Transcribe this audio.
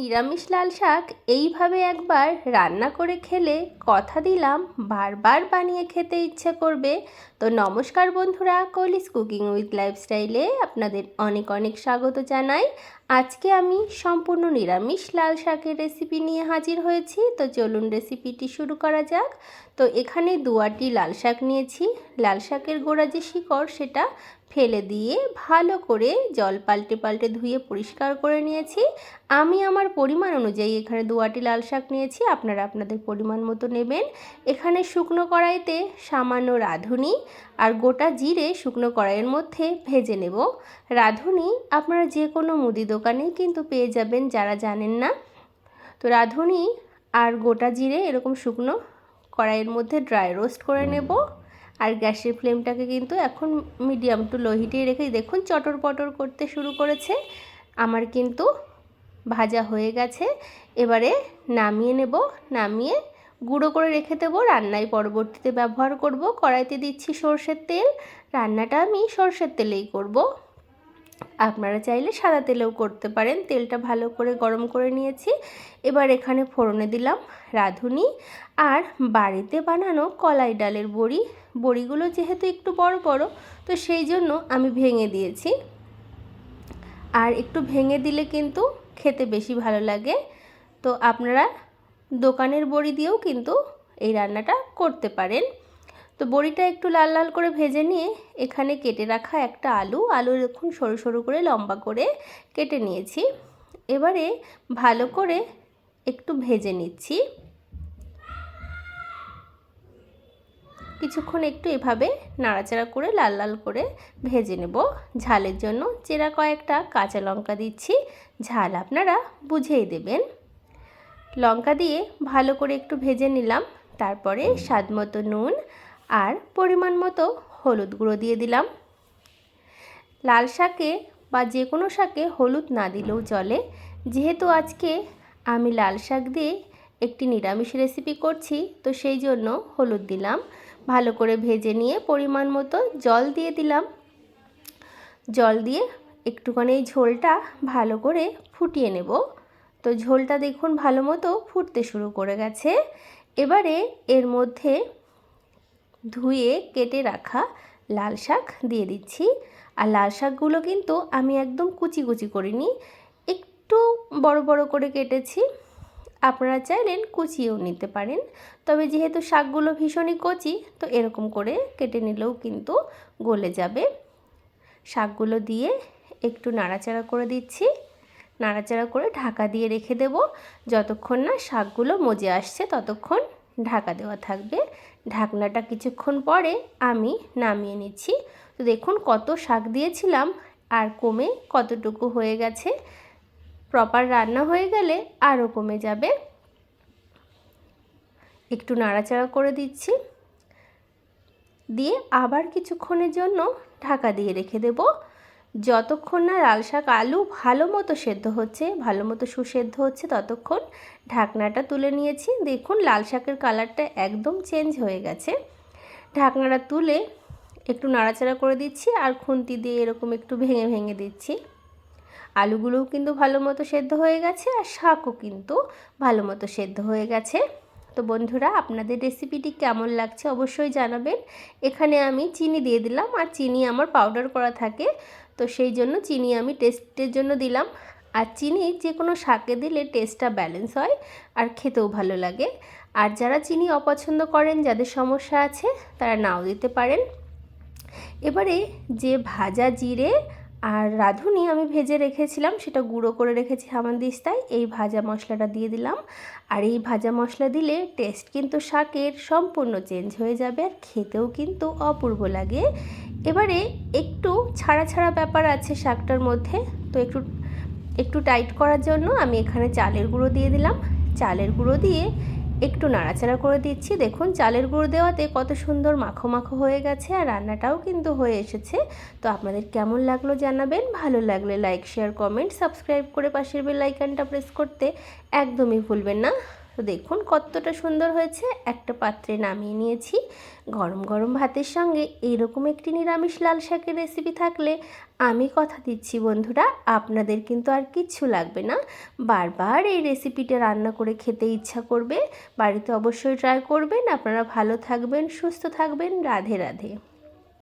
নিরামিষ লাল শাক এইভাবে একবার রান্না করে খেলে কথা দিলাম, বারবার বানিয়ে খেতে ইচ্ছে করবে। তো নমস্কার বন্ধুরা, কলিস কুকিং উইথ লাইফস্টাইলে আপনাদের অনেক অনেক স্বাগত জানাই। আজকে আমি সম্পূর্ণ নিরামিষ লাল শাকের রেসিপি নিয়ে হাজির হয়েছি। তো চলুন রেসিপিটি শুরু করা যাক। তো এখানে দুয়াটি লাল শাক নিয়েছি। লাল শাকের গোড়া যে শিকড়, সেটা ফেলে দিয়ে ভালো করে জল পাল্টে পাল্টে ধুয়ে পরিষ্কার করে নিয়েছি। আমি আমার পরিমাণ অনুযায়ী এখানে দুয়াটি লাল শাক নিয়েছি, আপনারা আপনাদের পরিমাণ মতো নেবেন। এখানে শুকনো কড়াইতে সামান্য রাঁধুনি আর গোটা জিরে শুকনো কড়াইয়ের মধ্যে ভেজে নেব। রাঁধুনি আপনারা যে কোনো মুদি দোকানেই কিন্তু পেয়ে যাবেন, যারা জানেন না। তো রাঁধুনি আর গোটা জিরে এরকম শুকনো কড়াইয়ের মধ্যে ড্রাই রোস্ট করে নেব। আর গ্যাসের ফ্লেমটাকে কিন্তু এখন মিডিয়াম টু লো হিটেই রেখে দেখুন, চটর পটর করতে শুরু করেছে। আমার কিন্তু ভাজা হয়ে গেছে। এবারে নামিয়ে নেব, নামিয়ে গুঁড়ো করে রেখে দেবো। রান্নায় পরবর্তীতে ব্যবহার করব। কড়াইতে দিচ্ছি সর্ষের তেল। রান্নাটা আমি সর্ষের তেলেই করব। আপনারা চাইলে সাদা তেলেও করতে পারেন। তেলটা ভালো করে গরম করে নিয়েছি। এবার এখানে ফোড়নে দিলাম রাঁধুনি। আর বাড়িতে বানানো কলাই ডালের বড়ি। বড়িগুলো যেহেতু একটু বড় বড়, তো সেই জন্য আমি ভেঙে দিয়েছি। আর একটু ভেঙে দিলে কিন্তু খেতে বেশি ভালো লাগে। তো আপনারা দোকানের বড়ি দিয়েও কিন্তু এই রান্নাটা করতে পারেন। তো বড়িটা একটু লাল লাল করে ভেজে নিয়ে এখানে কেটে রাখা একটা আলু। আলু দেখুন সরু সরু করে, লম্বা করে কেটে নিয়েছি। এবারে ভালো করে একটু ভেজে নিচ্ছি। কিছুক্ষণ একটু এভাবে নাড়াচাড়া করে, লাল লাল করে ভেজে নেব। ঝালের জন্য চেরা কয়েকটা কাঁচা লঙ্কা দিচ্ছি। ঝাল আপনারা বুঝেই দেবেন। লঙ্কা দিয়ে ভালো করে একটু ভেজে নিলাম। তারপরে স্বাদ মতো নুন আর পরিমাণ মতো হলুদ গুঁড়ো দিয়ে দিলাম। লাল শাকে বা যে কোনো শাকে হলুদ না দিলেও চলে। যেহেতু আজকে আমি লাল শাক দিয়ে একটি নিরামিষ রেসিপি করছি, তো সেই জন্য হলুদ দিলাম। ভালো করে ভেজে নিয়ে পরিমাণ মতো জল দিয়ে দিলাম। জল দিয়ে একটুখানি এই ঝোলটা ভালো করে ফুটিয়ে নেব। তো ঝোলটা দেখুন ভালো মতো ফুটতে শুরু করে গেছে। এবারে এর মধ্যে ধুয়ে কেটে রাখা লাল শাক দিয়ে দিচ্ছি। আর লাল শাকগুলো কিন্তু আমি একদম কুচি কুচি করিনি, একটু বড় বড় করে কেটেছি। আপনারা চাইলেন কুচিয়েও নিতে পারেন, তবে যেহেতু শাকগুলো ভীষণই কচি, তো এরকম করে কেটে নিলেও কিন্তু গলে যাবে। শাকগুলো দিয়ে একটু নাড়াচাড়া করে দিচ্ছি। নাড়াচাড়া করে ঢাকা দিয়ে রেখে দেব। যতক্ষণ না শাকগুলো মজে আসছে ততক্ষণ ঢাকা দেওয়া থাকবে। ঢাকনাটা কিছুক্ষণ পরে আমি নামিয়ে নিচ্ছি। তো দেখুন কত শাক দিয়েছিলাম আর কমে কতটুকু হয়ে গেছে। প্রপার রান্না হয়ে গেলে আরও কমে যাবে। একটু নাড়াচাড়া করে দিচ্ছি। দিয়ে আবার কিছুক্ষণের জন্য ঢাকা দিয়ে রেখে দেব। যতক্ষণ না লাল শাক আলু ভালো মতো সেদ্ধ হচ্ছে, ভালো মতো সুসেদ্ধ হচ্ছে, ততক্ষণ ঢাকনাটা তুলে নিয়েছি। দেখুন, লাল শাকের কালারটা একদম চেঞ্জ হয়ে গেছে। ঢাকনাটা তুলে একটু নাড়াচাড়া করে দিচ্ছি আর খুন্তি দিয়ে এরকম একটু ভেঙে ভেঙে দিচ্ছি। আলুগুলোও কিন্তু ভালো মতো সেদ্ধ হয়ে গেছে আর শাকও কিন্তু ভালো মতো সেদ্ধ হয়ে গেছে। তো বন্ধুরা, আপনাদের রেসিপিটি কেমন লাগছে অবশ্যই জানাবেন। এখানে আমি চিনি দিয়ে দিলাম আর চিনি আমার পাউডার করা থাকে। তো সেই জন্য চিনি আমি টেস্টের জন্য দিলাম। আর চিনি যে কোনো শাকে দিলে টেস্টটা ব্যালেন্স হয় আর খেতেও ভালো লাগে। আর যারা চিনি অপছন্দ করেন, যাদের সমস্যা আছে, তারা নাও দিতে পারেন। এবারে যে ভাজা জিরে আর রাঁধুনি আমি ভেজে রেখেছিলাম, সেটা গুঁড়ো করে রেখেছি হামানদিস্তায় এই ভাজা মশলাটা দিয়ে দিলাম। আর এই ভাজা মশলা দিলে টেস্ট কিন্তু শাকের সম্পূর্ণ চেঞ্জ হয়ে যাবে আর খেতেও কিন্তু অপূর্ব লাগে। এবারে একটু ছাড়া ছাড়া ব্যাপার আছে শাকটার মধ্যে, তো একটু একটু টাইট করার জন্য আমি এখানে চালের গুঁড়ো দিয়ে দিলাম। চালের গুঁড়ো দিয়ে একটু নাড়াচাড়া করে দিচ্ছি। দেখুন, চালের গুঁড়ো দেওয়াতে কত সুন্দর মাখো মাখো হয়ে গেছে আর রান্নাটাও কিন্তু হয়ে এসেছে। তো আপনাদের কেমন লাগল জানাবেন। ভালো লাগলে লাইক, শেয়ার, কমেন্ট, সাবস্ক্রাইব করে পাশের বেল আইকনটা প্রেস করতে একদমই ভুলবেন না। তো দেখুন কতটা সুন্দর হয়েছে। একটা পাত্রে নামিয়ে নিয়েছি। গরম গরম ভাতের সঙ্গে এইরকম একটি নিরামিষ লাল শাকের রেসিপি থাকলে আমি কথা দিচ্ছি বন্ধুরা। আপনাদের কিন্তু আর কিচ্ছু লাগবে না। বারবার এই রেসিপিটা রান্না করে খেতে ইচ্ছা করবে। বাড়িতে অবশ্যই ট্রাই করবেন। আপনারা ভালো থাকবেন, সুস্থ থাকবেন। রাধে রাধে।